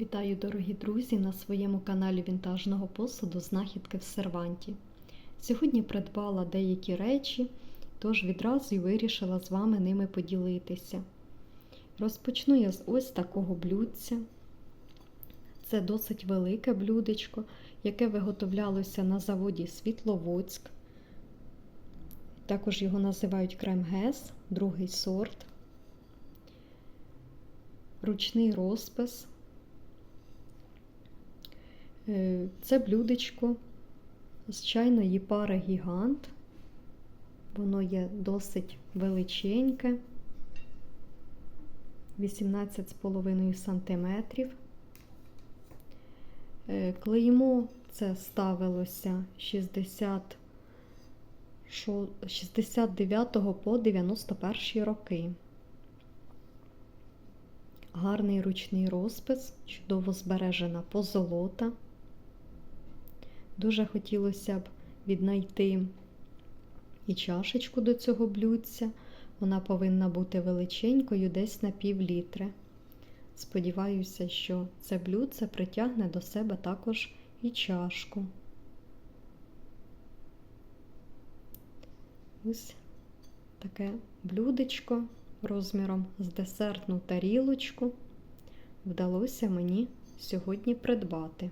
Вітаю, дорогі друзі, на своєму каналі вінтажного посуду Знахідки в серванті. Сьогодні придбала деякі речі, тож відразу й вирішила з вами ними поділитися. Розпочну я з ось такого блюдця. Це досить велике блюдечко, яке виготовлялося на заводі Світловодськ. Також його називають крем-гес, другий сорт. Ручний розпис. Е, Це блюдечко з чайної пари гігант. Воно є досить величеньке, 18,5 см. Е, Клеймо це ставилося 60, 69 по 91 роки. Гарний ручний розпис, чудово збережена позолота. Дуже хотілося б віднайти і чашечку до цього блюдця. Вона повинна бути величенькою, десь на пів літри. Сподіваюся, що це блюдце притягне до себе також і чашку. Ось таке блюдечко розміром з десертну тарілочку вдалося мені сьогодні придбати.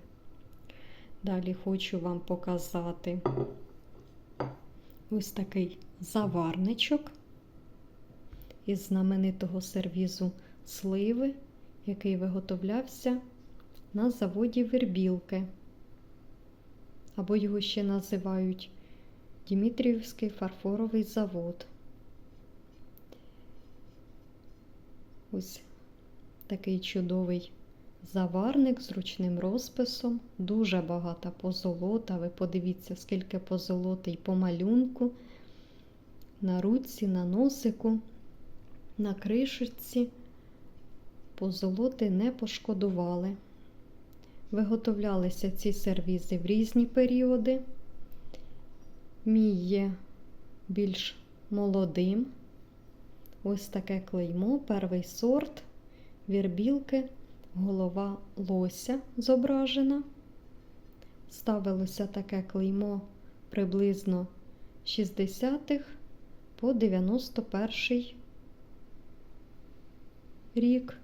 Далі хочу вам показати ось такий заварничок із знаменитого сервізу сливи, який виготовлявся на заводі Вербілки. Або його ще називають Дмитріївський фарфоровий завод. Ось такий чудовий заварник з ручним розписом, дуже багата позолота. Ви подивіться, скільки позолоти й по малюнку, на руці, на носику, на кришечці. Позолоти не пошкодували. Виготовлялися ці сервізи в різні періоди. Мій є більш молодим. Ось таке клеймо, перший сорт, вірбілки, голова лося зображена. Ставилося таке клеймо приблизно 60-х по 91 рік.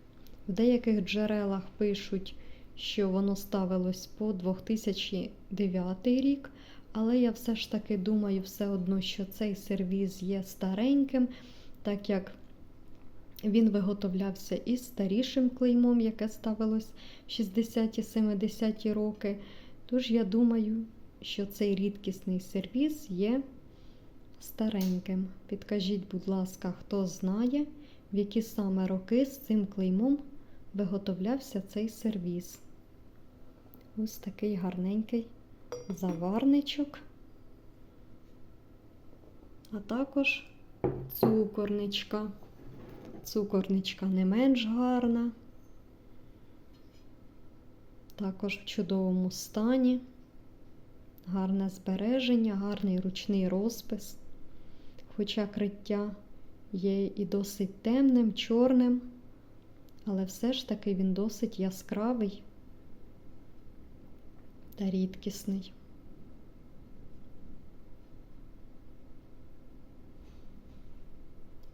В деяких джерелах пишуть, що воно ставилось по 2009 рік, але я все ж таки думаю все одно, що цей сервіз є стареньким так як він виготовлявся із старішим клеймом, яке ставилось в 60-70-ті роки. Тож я думаю, що цей рідкісний сервіз є стареньким. Підкажіть, будь ласка, хто знає, в які саме роки з цим клеймом виготовлявся цей сервіз. Ось такий гарненький заварничок. А також цукорничка. Цукорничка не менш гарна, також в чудовому стані, гарне збереження, гарний ручний розпис, хоча криття є і досить темним, чорним, але все ж таки він досить яскравий та рідкісний.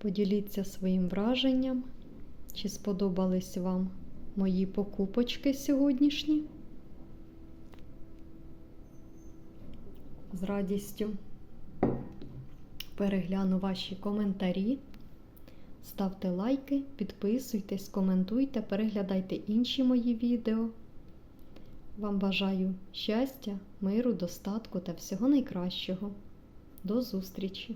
Поділіться своїм враженням, чи сподобались вам мої покупочки сьогоднішні. З радістю перегляну ваші коментарі. Ставте лайки, підписуйтесь, коментуйте, переглядайте інші мої відео. Вам бажаю щастя, миру, достатку та всього найкращого. До зустрічі!